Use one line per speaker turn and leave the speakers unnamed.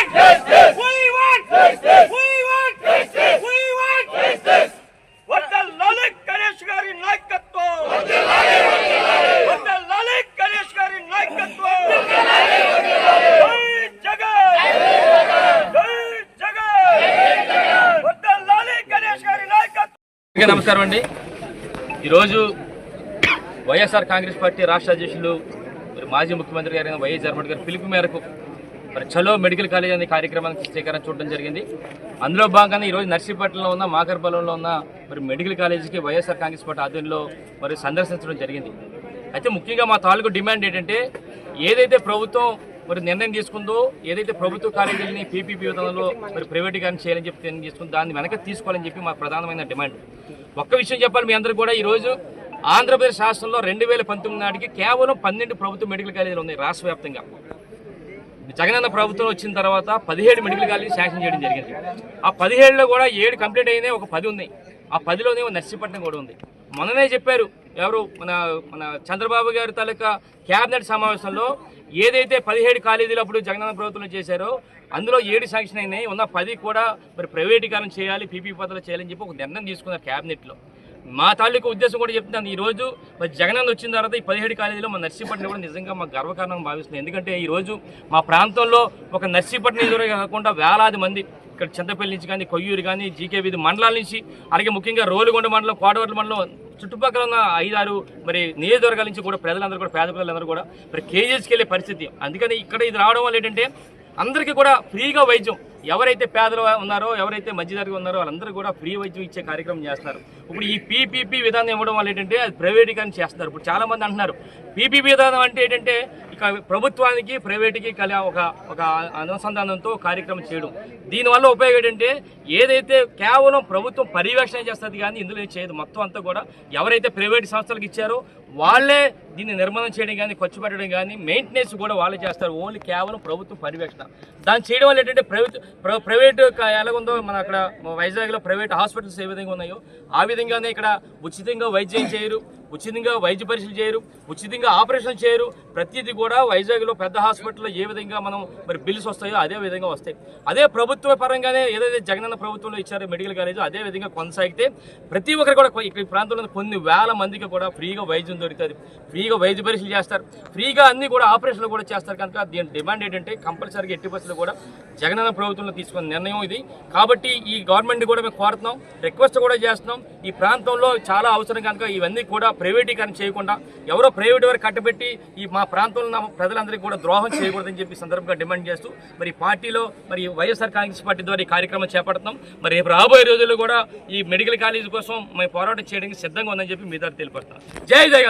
want justice. We want justice. We want justice. We want justice.
వద్దలాలి Ganesh గారి నాయకత్వం వద్దలాలి గణేష్ గారి నాయకత్వం జై జగన్ జై జగన్ వద్దలాలి గణేష్ గారి నాయకత్వం
అందరికీ నమస్కారం అండి ఈరోజు వైఎస్ఆర్ కాంగ్రెస్ పార్టీ రాష్ట్ర అధ్యక్షులు మరి మాజీ ముఖ్యమంత్రి గారైన వైఎస్ జగన్మోహన్ గారి పిలుపు మేరకు మరి చలో మెడికల్ కాలేజ్ అనే కార్యక్రమానికి శ్రీకారం చూడడం జరిగింది. అందులో భాగంగా ఈరోజు నర్సీపట్నంలో ఉన్న మాకర్పాలెంలో ఉన్న మరి మెడికల్ కాలేజీకి వైఎస్ఆర్ కాంగ్రెస్ పార్టీ ఆధ్వర్యంలో మరి సందర్శించడం జరిగింది. అయితే ముఖ్యంగా మా తాలూకు డిమాండ్ ఏంటంటే ఏదైతే ప్రభుత్వం మరి నిర్ణయం తీసుకుందో ఏదైతే ప్రభుత్వ కాలేజీలని పీపీపీ విధానంలో మరి ప్రైవేటీకరణ చేయాలని చెప్పి నిర్ణయం తీసుకుందో దాన్ని వెనక తీసుకోవాలని చెప్పి మా ప్రధానమైన డిమాండ్. ఒక్క విషయం చెప్పాలి మీ అందరూ కూడా ఈరోజు ఆంధ్రప్రదేశ్ రాష్ట్రంలో రెండు వేల పంతొమ్మిది నాటికి కేవలం పన్నెండు ప్రభుత్వ మెడికల్ కాలేజీలు ఉన్నాయి రాష్ట్ర వ్యాప్తంగా. జగనన్న ప్రభుత్వం వచ్చిన తర్వాత పదిహేడు మెడికల్ కాలేజీ శాంక్షన్ చేయడం జరిగింది. ఆ పదిహేడులో కూడా ఏడు కంప్లీట్ అయినాయి ఒక పది ఉన్నాయి. ఆ పదిలోనే నర్సీపట్నం కూడా ఉంది. మొన్ననే చెప్పారు ఎవరు? మన మన చంద్రబాబు గారి తాలూకా క్యాబినెట్ సమావేశంలో ఏదైతే పదిహేడు కాలేజీలు అప్పుడు జగనన్న ప్రభుత్వం చేశారో అందులో ఏడు శాంక్షన్ అయినాయి. ఉన్న పది కూడా మరి ప్రైవేటీకరణ చేయాలి పీపీ పద్ధతులు చేయాలని చెప్పి ఒక నిర్ణయం తీసుకున్నారు క్యాబినెట్లో. మా తాలూకు ఉద్దేశం కూడా చెప్తున్నాను. ఈరోజు మరి జగనన్న వచ్చిన తర్వాత ఈ పదిహేడు కాలేజీలో మా నర్సీపట్నం కూడా నిజంగా మా గర్వకారణం భావిస్తున్నాం ఎందుకంటే ఈ రోజు మా ప్రాంతంలో ఒక నర్సీపట్నం ఎదురే కాకుండా వేలాది మంది ఇక్కడ చింతపల్లి నుంచి కానీ కొయ్యూరు కానీ జీకే వీధి మండలాల నుంచి అలాగే ముఖ్యంగా రోలుగొండ మండలం కోడవర్ల మండలం చుట్టుపక్కల ఉన్న ఐదారు మరి నియోజకవర్గాల నుంచి కూడా ప్రజలందరూ కూడా పేద ప్రజలందరూ కూడా మరి కేజీఎస్కి వెళ్ళే పరిస్థితి. అందుకని ఇక్కడ ఇది రావడం వల్ల ఏంటంటే అందరికీ కూడా ఫ్రీగా వైద్యం ఎవరైతే పేదలు ఉన్నారో ఎవరైతే మధ్యతరగతి ఉన్నారో వాళ్ళందరూ కూడా ఫ్రీ వైద్యం ఇచ్చే కార్యక్రమం చేస్తున్నారు. ఇప్పుడు ఈ పీపీపీ విధానం ఇవ్వడం వల్ల ఏంటంటే అది ప్రైవేటీకరణ చేస్తున్నారు. ఇప్పుడు చాలామంది అంటున్నారు పీపీపీ విధానం అంటే ఏంటంటే ఇక ప్రభుత్వానికి ప్రైవేట్కి కలి ఒక ఒక అనుసంధానంతో కార్యక్రమం చేయడం. దీనివల్ల ఉపయోగం ఏంటంటే ఏదైతే కేవలం ప్రభుత్వం పర్యవేక్షణ చేస్తుంది కానీ ఇందులో చేయదు. మొత్తం అంతా కూడా ఎవరైతే ప్రైవేట్ సంస్థలకు ఇచ్చారో వాళ్ళే దీన్ని నిర్మాణం చేయడం కానీ ఖర్చు పెట్టడం కానీ మెయింటెనెన్స్ కూడా వాళ్ళే చేస్తారు. ఓన్లీ కేవలం ప్రభుత్వం పర్యవేక్షణ. దాన్ని చేయడం వల్ల ఏంటంటే ప్రైవేట్ ప్ర- ప్రైవేట్ ఎలాగుందో మన అక్కడ వైజాగ్లో ప్రైవేట్ హాస్పిటల్స్ ఏ విధంగా ఉన్నాయో ఆ విధంగానే ఇక్కడ ఉచితంగా వైద్యం చేయరు ఉచితంగా వైద్య పరీక్షలు చేయరు ఉచితంగా ఆపరేషన్ చేయరు. ప్రతిదీ కూడా వైజాగ్లో పెద్ద హాస్పిటల్లో ఏ విధంగా మనం మరి బిల్స్ వస్తాయో అదే విధంగా వస్తాయి. అదే ప్రభుత్వ పరంగానే ఏదైతే జగనన్న ప్రభుత్వంలో ఇచ్చారో మెడికల్ కాలేజ్ అదే విధంగా కొనసాగితే ప్రతి ఒక్కరు కూడా ఈ ప్రాంతంలో కొన్ని వేల మందికి కూడా ఫ్రీగా వైద్యం దొరుకుతుంది. ఫ్రీగా వైద్య పరీక్షలు చేస్తారు. ఫ్రీగా అన్ని కూడా ఆపరేషన్లు కూడా చేస్తారు కనుక దీని డిమాండ్ ఏంటంటే కంపల్సరీగా ఎట్టి బస్సులు కూడా జగనన్న ప్రభుత్వంలో తీసుకున్న నిర్ణయం ఇది. కాబట్టి ఈ గవర్నమెంట్ కూడా మేము కోరుతున్నాం. రిక్వెస్ట్ కూడా చేస్తున్నాం. ఈ ప్రాంతంలో చాలా అవసరం కనుక ఇవన్నీ కూడా ప్రైవేటీకరణ చేయకుండా ఎవరో ప్రైవేట్ వారు కట్టబెట్టి ఈ మా ప్రాంతంలో ఉన్న ప్రజలందరికీ కూడా ద్రోహం చేయకూడదని చెప్పి సందర్భంగా డిమాండ్ చేస్తూ మరి పార్టీలో మరి వైఎస్ఆర్ కాంగ్రెస్ పార్టీ ద్వారా ఈ కార్యక్రమం చేపడుతున్నాం. మరి రేపు రాబోయే రోజుల్లో కూడా ఈ మెడికల్ కాలేజ్ కోసం మేము పోరాటం చేయడానికి సిద్ధంగా ఉందని చెప్పి మీ ద్వారా తెలియపడతాం జై జగన్!